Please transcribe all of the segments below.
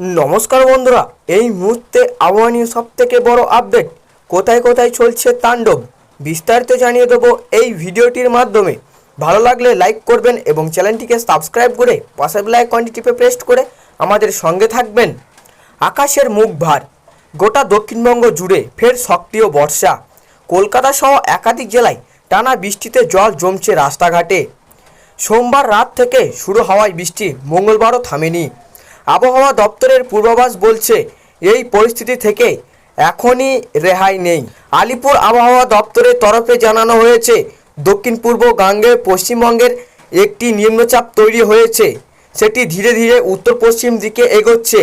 নমস্কার বন্ধুরা, এই মুহূর্তে আবহাওয়া সব থেকে বড় আপডেট কোথায় কোথায় চলছে তাণ্ডব? বিস্তারিত জানিয়ে দেবো এই ভিডিওটির মাধ্যমে। ভালো লাগলে লাইক করবেন এবং চ্যানেলটিকে সাবস্ক্রাইব করে বেলায় আইকনটি টিপে প্রেস করে আমাদের সঙ্গে থাকবেন। আকাশের মুখ ভার। গোটা দক্ষিণবঙ্গ জুড়ে ফের সক্রিয় বর্ষা। কলকাতা সহ একাধিক জেলায় টানা বৃষ্টিতে জল জমছে রাস্তাঘাটে। সোমবার রাত থেকে শুরু হওয়ায় বৃষ্টি মঙ্গলবারও থামেনি। আবহাওয়া দপ্তরের পূর্বাভাস বলছে, এই পরিস্থিতি থেকে এখনই রেহাই নেই। আলিপুর আবহাওয়া দপ্তরের তরফে জানানো হয়েছে, দক্ষিণ পূর্ব গাঙ্গে পশ্চিমবঙ্গের একটি নিম্নচাপ তৈরি হয়েছে। সেটি ধীরে ধীরে উত্তর পশ্চিম দিকে এগোচ্ছে,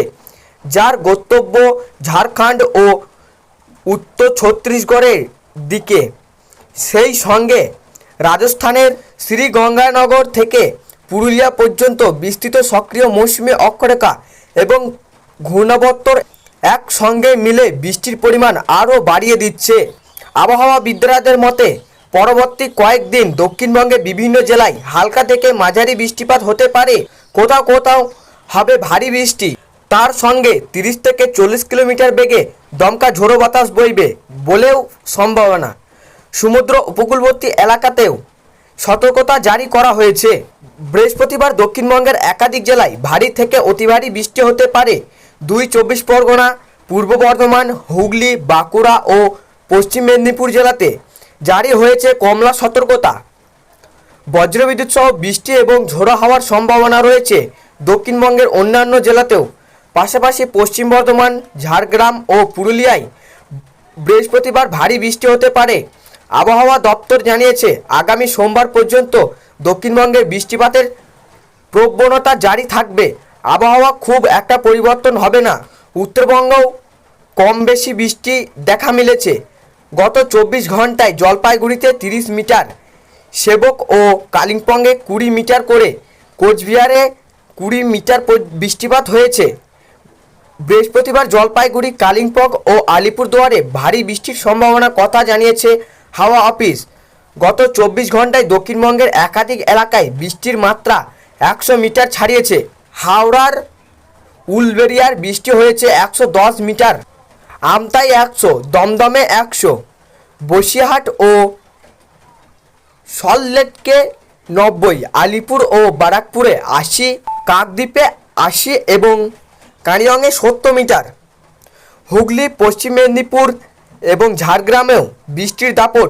যার গন্তব্য ঝাড়খণ্ড ও উত্তর ছত্তিশগড়ের দিকে। সেই সঙ্গে রাজস্থানের শ্রীগঙ্গানগর থেকে পুরুলিয়া পর্যন্ত বিস্তৃত সক্রিয় মৌসুমী অক্ষরেখা এবং ঘূর্ণাবর্তর একসঙ্গে মিলে বৃষ্টির পরিমাণ আরও বাড়িয়ে দিচ্ছে। আবহাওয়াবিদদের মতে, পরবর্তী কয়েকদিন দক্ষিণবঙ্গের বিভিন্ন জেলায় হালকা থেকে মাঝারি বৃষ্টিপাত হতে পারে। কোথাও কোথাও হবে ভারী বৃষ্টি। তার সঙ্গে তিরিশ থেকে চল্লিশ কিলোমিটার বেগে দমকা ঝোড়ো বাতাস বইবে বলেও সম্ভাবনা। সমুদ্র উপকূলবর্তী এলাকাতেও সতর্কতা জারি করা হয়েছে। বৃহস্পতিবার দক্ষিণবঙ্গের একাধিক জেলায় ভারী থেকে অতি ভারী বৃষ্টি হতে পারে। দুই চব্বিশ পরগনা, পূর্ব বর্ধমান, হুগলি, বাঁকুড়া ও পশ্চিম মেদিনীপুর জেলাতে জারি হয়েছে কমলা সতর্কতা। বজ্রবিদ্যুৎ সহ বৃষ্টি এবং ঝোড়ো হওয়ার সম্ভাবনা রয়েছে দক্ষিণবঙ্গের অন্যান্য জেলাতেও। পাশাপাশি পশ্চিম বর্ধমান, ঝাড়গ্রাম ও পুরুলিয়ায় বৃহস্পতিবার ভারী বৃষ্টি হতে পারে। আবহাওয়া দপ্তর জানিয়েছে, আগামী সোমবার পর্যন্ত দক্ষিণবঙ্গের বৃষ্টিপাতের প্রবণতা জারি থাকবে। আবহাওয়া খুব একটা পরিবর্তন হবে না। উত্তরবঙ্গও কম বেশি বৃষ্টি দেখা মিলেছে। গত চব্বিশ ঘন্টায় জলপাইগুড়িতে তিরিশ মিটার, সেবক ও কালিম্পংয়ে কুড়ি মিটার করে, কোচবিহারে কুড়ি মিটার বৃষ্টিপাত হয়েছে। বৃহস্পতিবার জলপাইগুড়ি, কালিম্পং ও আলিপুরদুয়ারে ভারী বৃষ্টির সম্ভাবনার কথা জানিয়েছে হাওয়া অফিস। গত চব্বিশ ঘন্টায় দক্ষিণবঙ্গের একাধিক এলাকায় বৃষ্টির মাত্রা একশো মিটার ছাড়িয়েছে। হাওড়ার উলবেরিয়ার বৃষ্টি হয়েছে একশো দশ মিটার, আমতাই একশো, দমদমে একশো, বসিরহাট ও সল্টলেটকে নব্বই, আলিপুর ও বারাকপুরে আশি, কাকদ্বীপে আশি এবং কানিয়ংয়ে সত্তর মিটার। হুগলি, পশ্চিম মেদিনীপুর এবং ঝাড়গ্রামেও বৃষ্টির দাপট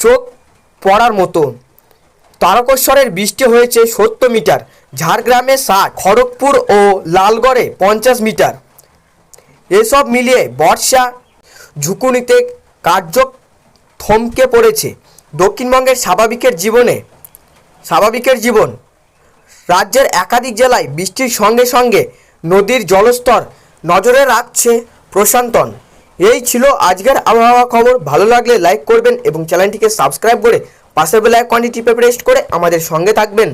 চোখ পড়ার মতো। তারকেশ্বরের বৃষ্টি হয়েছে সত্তর মিটার, ঝাড়গ্রামে ষাট খড়গপুর ও লালগড়ে পঞ্চাশ মিটার। এসব মিলিয়ে বর্ষা ঝুঁকুনিতে কার্য থমকে পড়েছে। দক্ষিণবঙ্গের স্বাভাবিকের জীবনে, স্বাভাবিকের জীবন। রাজ্যের একাধিক জেলায় বৃষ্টির সঙ্গে সঙ্গে নদীর জলস্তর নজরে রাখছে প্রশান্তন। এই ছিল আজকের আবহাওয়া খবর। ভালো লাগলে লাইক করবেন এবং চ্যানেলটিকে সাবস্ক্রাইব করে পাশের বেলায় কোয়ান্টিটি টিপে করে আমাদের সঙ্গে থাকবেন।